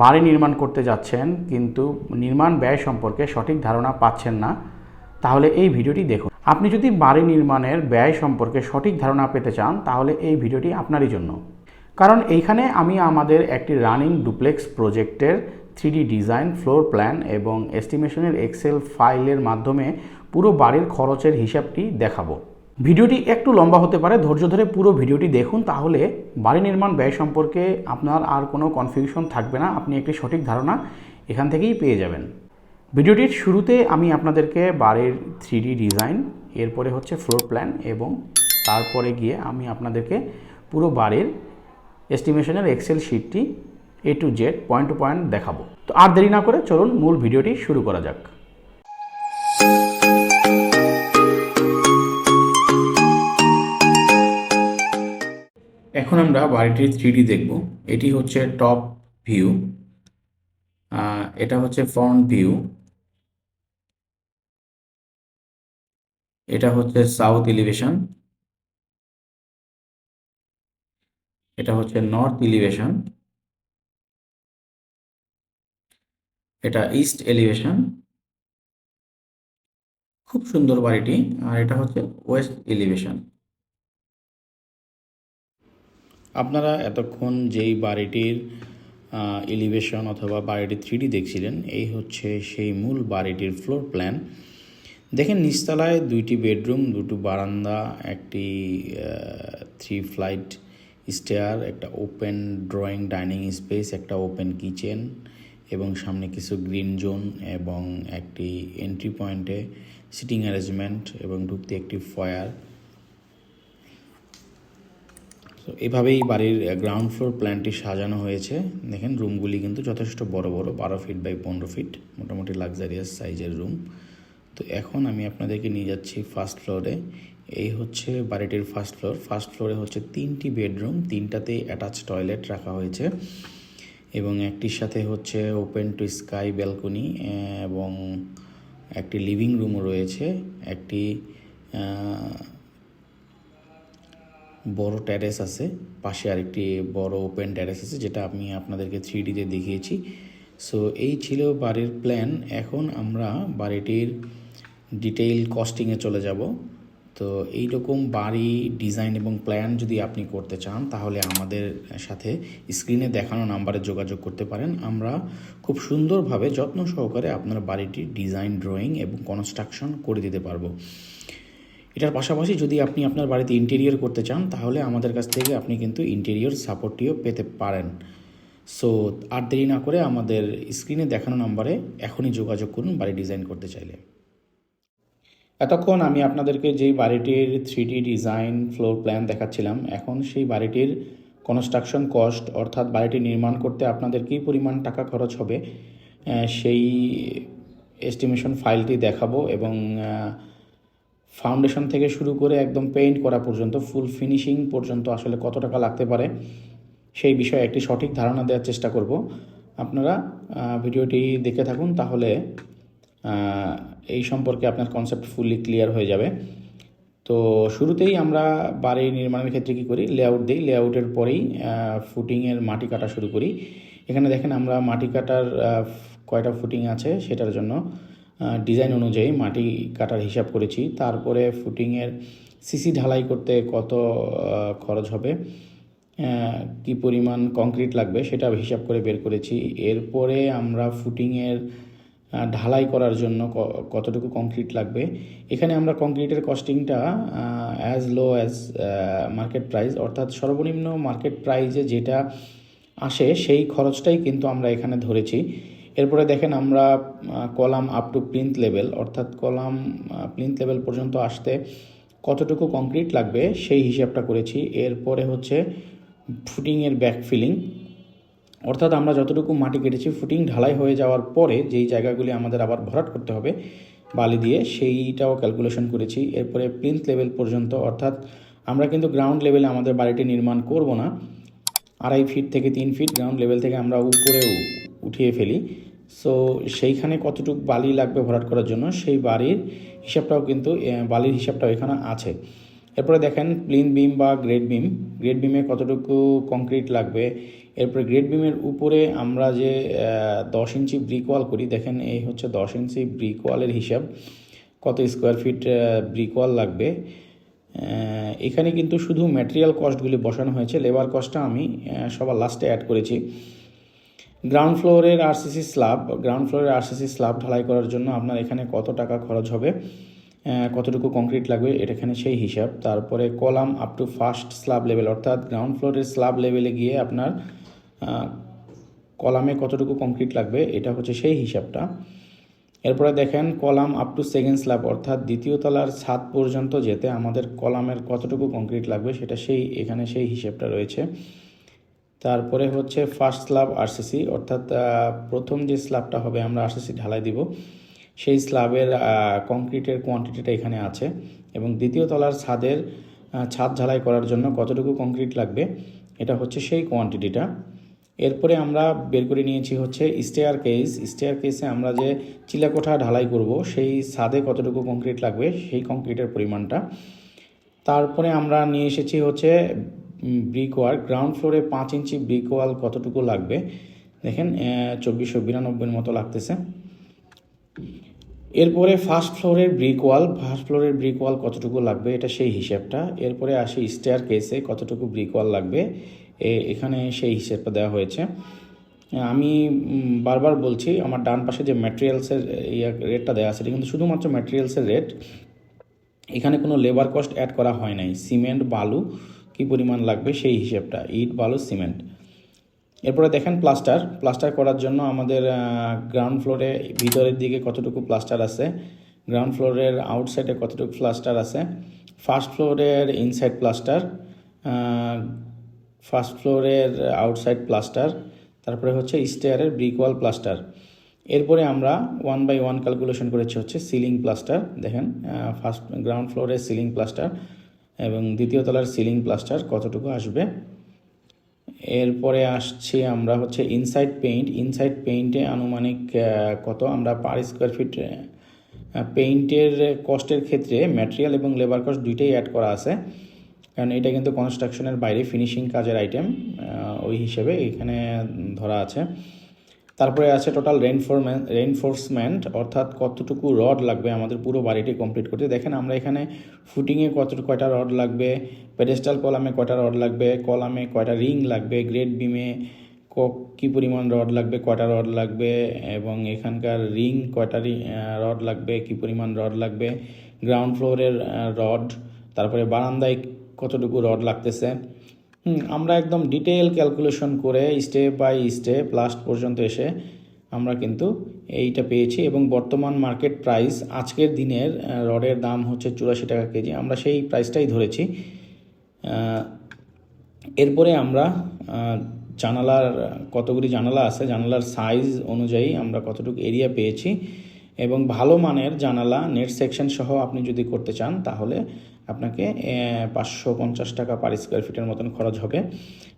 বাড়ি নির্মাণ করতে যাচ্ছেন, কিন্তু নির্মাণ ব্যয় সম্পর্কে সঠিক ধারণা পাচ্ছেন না, তাহলে এই ভিডিওটি দেখুন। আপনি যদি বাড়ি নির্মাণের ব্যয় সম্পর্কে সঠিক ধারণা পেতে চান, তাহলে এই ভিডিওটি আপনারই জন্য। কারণ এইখানে আমি আমাদের একটি রানিং ডুপ্লেক্স প্রজেক্টের three D design, floor plan এবং এস্টিমেশনের এক্সেল ফাইলের মাধ্যমে পুরো বাড়ির খরচের হিসাবটি দেখাবো। ভিডিওটি একটু লম্বা হতে পারে, ধৈর্য ধরে পুরো ভিডিওটি দেখুন, তাহলে বাড়ি নির্মাণ ব্যয় সম্পর্কে আপনার আর কোনো কনফিউশন থাকবে না, আপনি একটি সঠিক ধারণা এখান থেকেই পেয়ে যাবেন। ভিডিওটির শুরুতে আমি আপনাদেরকে বাড়ির থ্রিডি ডিজাইন এরপরে হচ্ছে ফ্লোর প্ল্যান এবং তারপরে গিয়ে আমি আপনাদেরকে পুরো বাড়ির এস্টিমেশনের excel শিটটি A to Z point to point দেখাবো। তো আর দেরি না করে চলুন মূল ভিডিওটি শুরু করা যাক। এখন আমরা বাড়িটির থ্রিডি দেখব। এটি হচ্ছে টপ ভিউ এটা হচ্ছে ফ্রন্ট ভিউ এটা হচ্ছে সাউথ এলিভেশন এটা হচ্ছে নর্থ এলিভেশন এটা ইস্ট এলিভেশন খুব সুন্দর বাড়িটি, আর এটা হচ্ছে ওয়েস্ট এলিভেশন আপনারা এতক্ষণ যেই বাড়িটির এলিভেশন অথবা বাড়িটির থ্রিডি দেখছিলেন, এই হচ্ছে সেই মূল বাড়িটির ফ্লোর প্ল্যান দেখেন নিচতলায় দুইটি বেডরুম দুটো বারান্দা, একটি থ্রি ফ্লাইট স্টেয়ার একটা ওপেন ড্রয়িং ডাইনিং স্পেস একটা ওপেন কিচেন এবং সামনে কিছু গ্রিন জোন এবং একটি এন্ট্রি পয়েন্টে সিটিং অ্যারেঞ্জমেন্ট এবং ঢুকতে একটি ফয়ার তো এভাবেই বাড়ির গ্রাউন্ড ফ্লোর প্ল্যানটি সাজানো হয়েছে। দেখেন রুমগুলি কিন্তু যথেষ্ট বড় বড়, বারো ফিট বাই পনেরো ফিট মোটামুটি লাক্সারিয়াস সাইজের রুম তো এখন আমি আপনাদেরকে নিয়ে যাচ্ছি ফার্স্ট ফ্লোরে এই হচ্ছে বাড়িটির ফার্স্ট ফ্লোর ফার্স্ট ফ্লোরে হচ্ছে তিনটি বেডরুম তিনটাতেই অ্যাটাচ টয়লেট রাখা হয়েছে। এবং একটির সাথে হচ্ছে ওপেন টু স্কাই ব্যালকনি এবং একটি লিভিং রুমও রয়েছে। একটি বড় ট্যারেস আছে। পাশে আরেকটি বড় ওপেন ট্যারেস আছে, যেটা আমি আপনাদেরকে থ্রি ডিতে দেখিয়েছি। সো এই ছিল বাড়ির প্ল্যান এখন আমরা বাড়িটির ডিটেইল কস্টিংয়ে চলে যাব। তো এই রকম বাড়ি ডিজাইন এবং প্ল্যান যদি আপনি করতে চান, তাহলে আমাদের সাথে স্ক্রিনে দেখানো নাম্বারে যোগাযোগ করতে পারেন। আমরা খুব সুন্দরভাবে, যত্ন সহকারে আপনার বাড়িটির ডিজাইন ড্রয়িং এবং কনস্ট্রাকশন করে দিতে পারব। এটার পাশাপাশি যদি আপনি আপনার বাড়িতে ইন্টেরিয়র করতে চান, তাহলে আমাদের কাছ থেকে আপনি কিন্তু ইন্টেরিয়র সাপোর্টটিও পেতে পারেন। সো আর দেরি না করে আমাদের স্ক্রিনে দেখানো নাম্বারে এখনই যোগাযোগ করুন, বাড়ি ডিজাইন করতে চাইলে। এতক্ষণ আমি আপনাদেরকে যেই বাড়িটির থ্রি ডিজাইন ফ্লোর প্ল্যান দেখাচ্ছিলাম, এখন সেই বাড়িটির কনস্ট্রাকশন কস্ট অর্থাৎ বাড়িটি নির্মাণ করতে আপনাদের কী পরিমাণ টাকা খরচ হবে সেই এস্টিমেশন ফাইলটি দেখাবো এবং ফাউন্ডেশন থেকে শুরু করে একদম পেইন্ট করা পর্যন্ত ফুল ফিনিশিং পর্যন্ত আসলে কত টাকা লাগতে পারে, সেই বিষয়ে একটি সঠিক ধারণা দেওয়ার চেষ্টা করব। আপনারা ভিডিওটি দেখে থাকুন, তাহলে এই সম্পর্কে আপনার কনসেপ্ট ফুললি ক্লিয়ার হয়ে যাবে। তো শুরুতেই আমরা বাড়ি নির্মাণের ক্ষেত্রে কী করি লেআউট দিই লেআউটের পরেই ফুটিংয়ের মাটি কাটা শুরু করি। এখানে দেখেন আমরা মাটি কাটার কয়টা ফুটিং আছে সেটার জন্য ডিজাইন অনুযায়ী মাটি কাটার হিসাব করেছি। তারপরে ফুটিংয়ের সিসি ঢালাই করতে কত খরচ হবে কি পরিমাণ কংক্রিট লাগবে সেটা হিসাব করে বের করেছি। এরপরে আমরা ফুটিংয়ের ঢালাই করার জন্য কতটুকু কংক্রিট লাগবে। এখানে আমরা কংক্রিটের কস্টিংটা as low as market price অর্থাৎ সর্বনিম্ন মার্কেট প্রাইসে যেটা আসে সেই খরচটাই কিন্তু আমরা এখানে ধরেছি। এরপরে দেখেন আমরা column up to plinth level অর্থাৎ কলাম প্লিন্থ লেভেল পর্যন্ত আসতে কতটুকু কংক্রিট লাগবে সেই হিসাবটা করেছি। এরপরে হচ্ছে ফুটিংয়ের ব্যাক ফিলিং অর্থাৎ আমরা যতটুকু মাটি কেটেছি ফুটিং ঢালাই হয়ে যাওয়ার পরে যেই জায়গাগুলি আমাদের আবার ভরাট করতে হবে বালি দিয়ে, সেইটাও ক্যালকুলেশন করেছি। এরপরে প্লিন্থ লেভেল পর্যন্ত, অর্থাৎ আমরা কিন্তু গ্রাউন্ড লেভেলে আমাদের বাড়িটি নির্মাণ করব না। আড়াই ফিট থেকে তিন ফিট গ্রাউন্ড লেভেল থেকে আমরা উপরে উঠিয়ে ফেলি। সো সেইখানে কতটুকু বালি লাগবে ভরাট করার জন্য, সেই বাড়ির হিসাবটাও কিন্তু বালির হিসাবটাও এখানে আছে। এরপরে দেখেন প্লিন বিম বা গ্রেড বিম গ্রেড বিমে কতটুকু কংক্রিট লাগবে? এরপরে গ্রেড বিমের উপরে আমরা যে দশ ইঞ্চি ব্রিক ওয়াল করি, দেখেন এই হচ্ছে দশ ইঞ্চি ব্রিক ওয়ালের হিসাব। কত স্কোয়ার ফিট ব্রিক ওয়াল লাগবে? এখানে কিন্তু শুধু ম্যাটেরিয়াল কস্টগুলি বসানো হয়েছে লেবার কস্টটা আমি সবার লাস্টে অ্যাড করেছি। গ্রাউন্ড ফ্লোরের আরসিসি স্ল্যাব গ্রাউন্ড ফ্লোরের আরসিসি স্ল্যাব ঢালাই করার জন্য আপনার এখানে কত টাকা খরচ হবে? কতটুকু কংক্রিট লাগবে? এটা এখানে সেই হিসাব। তারপরে column up to first slab level অর্থাৎ গ্রাউন্ড ফ্লোরের স্ল্যাব লেভেলে গিয়ে আপনার কলামে কতটুকু কংক্রিট লাগবে? এটা হচ্ছে সেই হিসাবটা। এরপরে দেখেন column up to second slab অর্থাৎ দ্বিতীয় তলার ছাদ পর্যন্ত যেতে আমাদের কলামের কতটুকু কংক্রিট লাগবে? সেটা সেই, এখানে সেই হিসেবটা রয়েছে। তারপরে হচ্ছে ফার্স্ট স্ল্যাব আরসিসি অর্থাৎ প্রথম যে স্ল্যাবটা হবে, আমরা আরসিসি ঢালাই দিব। সেই স্ল্যাবের কংক্রিটের কোয়ান্টিটিটা এখানে আছে এবং দ্বিতীয় তলার ছাদের ছাদ ঢালাই করার জন্য কতটুকু কংক্রিট লাগবে, এটা হচ্ছে সেই কোয়ান্টিটিটা এরপরে আমরা বের করে নিয়েছি হচ্ছে স্টেয়ার কেস স্টেয়ার কেসে আমরা যে চিলাকোঠা ঢালাই করব, সেই ছাদে কতটুকু কংক্রিট লাগবে, সেই কংক্রিটের পরিমাণটা। তারপরে আমরা নিয়ে এসেছি হচ্ছে ব্রিক ওয়ার্ক গ্রাউন্ড ফ্লোরে পাঁচ ইঞ্চি ব্রিক ওয়াল কতটুকু লাগবে? দেখেন চব্বিশশো বিরানব্বইয়ের মতো লাগতেছে। এরপরে ফার্স্ট ফ্লোরের ব্রিক ওয়াল ফার্স্ট ফ্লোরের ব্রিক ওয়াল কতটুকু লাগবে? এটা সেই হিসেবটা। এরপরে আসে স্টেয়ার কেসে কতটুকু ব্রিক ওয়াল লাগবে? এখানে সেই হিসেবটা দেওয়া হয়েছে। আমি বারবার বলছি, আমার ডান পাশে যে ম্যাটেরিয়ালসের রেটটা দেওয়া আছে, এটা কিন্তু শুধুমাত্র ম্যাটেরিয়ালসের রেট এখানে কোনো লেবার কস্ট অ্যাড করা হয় নাই। সিমেন্ট বালু কি পরিমাণ লাগবে সেই হিসেবটা, ইট, বালু, সিমেন্ট। এরপরে দেখেন প্লাস্টার প্লাস্টার করার জন্য আমাদের গ্রাউন্ড ফ্লোরে ভিতরের দিকে কতটুকু প্লাস্টার আছে গ্রাউন্ড ফ্লোরের আউটসাইডে কতটুকু প্লাস্টার আছে ফার্স্ট ফ্লোরের ইনসাইড প্লাস্টার ফার্স্ট ফ্লোরের আউটসাইড প্লাস্টার তারপরে হচ্ছে স্টেয়ারের ব্রিক ওয়াল প্লাস্টার এরপরে আমরা ওয়ান বাই ওয়ান ক্যালকুলেশন করেছি হচ্ছে সিলিং প্লাস্টার দেখেন ফার্স্ট গ্রাউন্ড ফ্লোরের সিলিং প্লাস্টার এবং দ্বিতীয় তলার সিলিং প্লাস্টার কতটুকু আসবে? এরপরে আসছি আমরা হচ্ছে ইনসাইড পেইন্ট ইনসাইড পেইন্টে আনুমানিক কত আমরা পার স্কোয়ার ফিট পেইন্টের কস্টের ক্ষেত্রে ম্যাটেরিয়াল এবং লেবার কস্ট দুইটাই অ্যাড করা আছে। কারণ এটা কিন্তু কনস্ট্রাকশনের বাইরে ফিনিশিং কাজের আইটেম ওই হিসেবে এখানে ধরা আছে। তারপরে আছে টোটাল রেনফোরমেন্ট রেনফোর্সমেন্ট অর্থাৎ কতটুকু রড লাগবে আমাদের পুরো বাড়িটি কমপ্লিট করতে। দেখেন, আমরা এখানে ফুটিংয়ে কত কয়টা রড লাগবে পেডেস্টাল কলামে কয়টা রড লাগবে কলামে কয়টা রিং লাগবে গ্রেড বিমে কী পরিমাণ রড লাগবে, কয়টা রড লাগবে, এবং এখানকার রিং কয়টা রড লাগবে, কী পরিমাণ রড লাগবে গ্রাউন্ড ফ্লোরের রড তারপরে বারান্দায় কতটুকু রড লাগতেছে হুম, আমরা একদম ডিটেল ক্যালকুলেশন করে স্টেপ বাই স্টেপ লাস্ট পর্যন্ত এসে আমরা কিন্তু এইটা পেয়েছি এবং বর্তমান মার্কেট প্রাইস আজকের দিনের রডের দাম হচ্ছে চুরাশি টাকা কেজি। আমরা সেই প্রাইসটাই ধরেছি। এরপরে আমরা জানালার কতগুলি জানালা আছে জানালার সাইজ অনুযায়ী আমরা কতটুকু এরিয়া পেয়েছি এবং ভালো মানের জানালা নেট সেকশন সহ আপনি যদি করতে চান তাহলে আপনাকে পাঁচশো পঞ্চাশ টাকা পার স্কোয়ার ফিটের মতন খরচ হবে।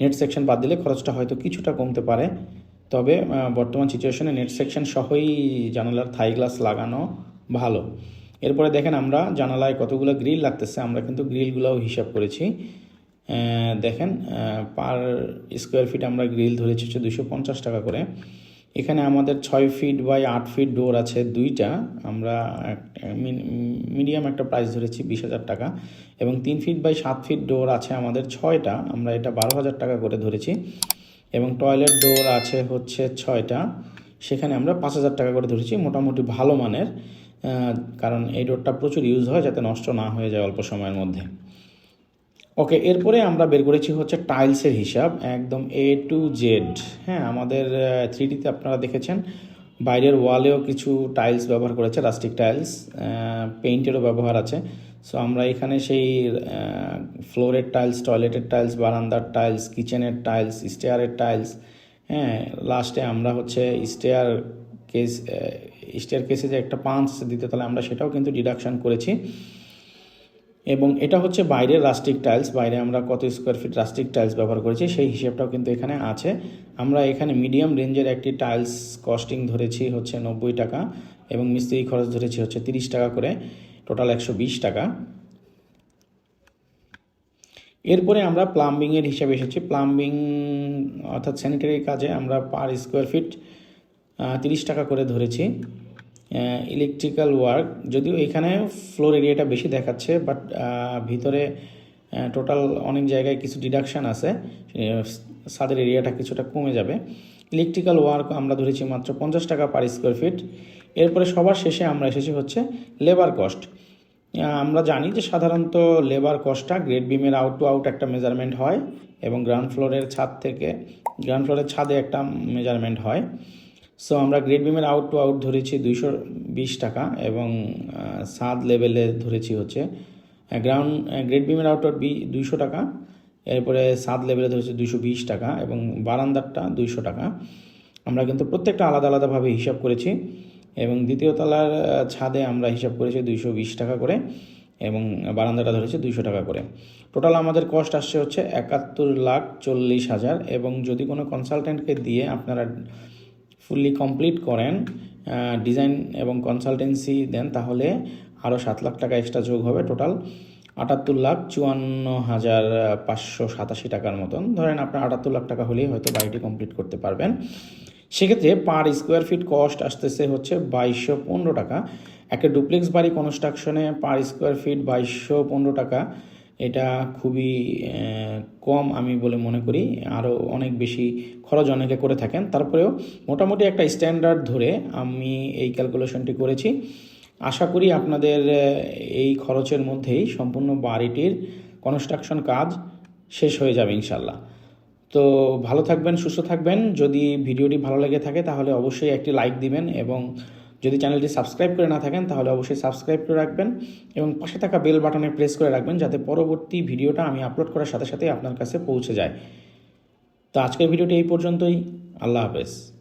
নেট সেকশন বাদ দিলে খরচটা হয়তো কিছুটা কমতে পারে। তবে বর্তমান সিচুয়েশনে নেট সেকশন সহই জানালার থাই গ্লাস লাগানো ভালো। এরপরে দেখেন আমরা জানালায় কতগুলো গ্রিল লাগতেছে, আমরা কিন্তু গ্রিলগুলোও হিসাব করেছি। দেখেন পার স্কোয়ার ফিট আমরা গ্রিল ধরেছি হচ্ছে দুশো পঞ্চাশ টাকা করে। এখানে আমাদের ছয় ফিট বাই আট ফিট ডোর আছে দুইটা। আমরা মিডিয়াম একটা প্রাইস ধরেছি বিশ হাজার টাকা এবং তিন ফিট বাই সাত ফিট ডোর আছে আমাদের ছয়টা। আমরা এটা বারো হাজার টাকা করে ধরেছি এবং টয়লেট ডোর আছে হচ্ছে ছয়টা। সেখানে আমরা পাঁচ হাজার টাকা করে ধরেছি, মোটামুটি ভালো মানের কারণ এই ডোরটা প্রচুর ইউজ হয় যাতে নষ্ট না হয়ে যায় অল্প সময়ের মধ্যে। ওকে এরপরে আমরা বের করেছি হচ্ছে টাইলসের হিসাব, একদম এ টু জেড হ্যাঁ আমাদের থ্রি ডিতে আপনারা দেখেছেন, বাইরের ওয়ালেও কিছু টাইলস ব্যবহার করেছে রাস্টিক টাইলস পেইন্টেরও ব্যবহার আছে। সো আমরা এখানে সেই ফ্লোরের টাইলস টয়লেটের টাইলস বারান্দার টাইলস কিচেনের টাইলস স্টেয়ারের টাইলস হ্যাঁ লাস্টে আমরা হচ্ছে স্টেয়ার কেস স্টেয়ার কেসে যে একটা পাঞ্চ দিতে, তাহলে আমরা সেটাও কিন্তু ডিডাকশন করেছি। এবং এটা হচ্ছে বাইরের রাস্টিক টাইলস, বাইরে আমরা কত স্কোয়ার ফিট রাস্টিক টাইলস ব্যবহার করেছি, সেই হিসেবটাও কিন্তু এখানে আছে। আমরা এখানে মিডিয়াম রেঞ্জের একটি টাইলস কস্টিং ধরেছি হচ্ছে নব্বই টাকা এবং মিস্ত্রি খরচ ধরেছি হচ্ছে তিরিশ টাকা করে টোটাল একশো বিশ টাকা। এরপরে আমরা প্লাম্বিংয়ের হিসাবে এসেছি। প্লাম্বিং অর্থাৎ স্যানিটারি কাজে আমরা পার স্কোয়ার ফিট তিরিশ টাকা করে ধরেছি। ইলেকট্রিক্যাল ওয়ার্ক যদিও এখানে ফ্লোর এরিয়াটা বেশি দেখাচ্ছে বাট ভিতরে টোটাল অনেক জায়গায় কিছু ডিডাকশান আছে ছাদের এরিয়াটা কিছুটা কমে যাবে। ইলেকট্রিক্যাল ওয়ার্ক আমরা ধরেছি মাত্র পঞ্চাশ টাকা পার স্কোয়ার ফিট এরপরে সবার শেষে আমরা এসেছি হচ্ছে লেবার কস্ট আমরা জানি যে সাধারণত লেবার কস্টটা গ্রেড বিমের আউট টু আউট একটা মেজারমেন্ট হয়, এবং গ্রাউন্ড ফ্লোরের ছাদ থেকে গ্রাউন্ড ফ্লোরের ছাদে একটা মেজারমেন্ট হয়। সো আমরা গ্রেড বিমের আউট টু আউট ধরেছি দুইশো বিশ টাকা এবং ছাদ লেভেলে ধরেছি হচ্ছে গ্রাউন্ড গ্রেড বিমের আউট আউট বি দুইশো টাকা, এরপরে সাত লেভেলে ধরেছি দুইশো বিশ টাকা এবং বারান্দারটা দুইশো টাকা। আমরা কিন্তু প্রত্যেকটা আলাদা আলাদাভাবে হিসাব করেছি এবং দ্বিতীয় তলার ছাদে আমরা হিসাব করেছি দুইশো বিশ টাকা করে এবং বারান্দাটা ধরেছি দুইশো টাকা করে। টোটাল আমাদের কস্ট আসছে হচ্ছে একাত্তর লাখ চল্লিশ হাজার এবং যদি কোনো কনসালটেন্টকে দিয়ে আপনারা ফুললি কমপ্লিট করেন ডিজাইন এবং কনসালটেন্সি দেন, তাহলে আরও সাত লাখ টাকা এক্সট্রা যোগ হবে টোটাল আটাত্তর লাখ চুয়ান্ন হাজার পাঁচশো সাতাশি টাকার মতন। ধরেন আপনার আটাত্তর লাখ টাকা হলেই হয়তো বাড়িটি কমপ্লিট করতে পারবেন। সেক্ষেত্রে পার স্কোয়ার ফিট কস্ট আসতেছে হচ্ছে বাইশশো পনেরো টাকা। একটা ডুপ্লেক্স বাড়ি কনস্ট্রাকশনে পার স্কোয়ার ফিট বাইশশো পনেরো টাকা। এটা খুবই কম আমি বলে মনে করি। আরও অনেক বেশি খরচ অনেকে করে থাকেন। তারপরেও মোটামুটি একটা স্ট্যান্ডার্ড ধরে আমি এই ক্যালকুলেশনটি করেছি। আশা করি আপনাদের এই খরচের মধ্যেই সম্পূর্ণ বাড়িটির কনস্ট্রাকশন কাজ শেষ হয়ে যাবে ইনশাল্লাহ তো ভালো থাকবেন, সুস্থ থাকবেন। যদি ভিডিওটি ভালো লেগে থাকে তাহলে অবশ্যই একটি লাইক দিবেন এবং যদি চ্যানেলটি সাবস্ক্রাইব করে না থাকেন, তাহলে অবশ্যই সাবস্ক্রাইব করে রাখবেন এবং পাশে থাকা বেল বাটনে প্রেস করে রাখবেন যাতে পরবর্তী ভিডিওটা আমি আপলোড করার সাথে সাথে আপনার কাছে পৌঁছে যায়। তো আজকের ভিডিওটি এই পর্যন্তই। আল্লাহ হাফেজ।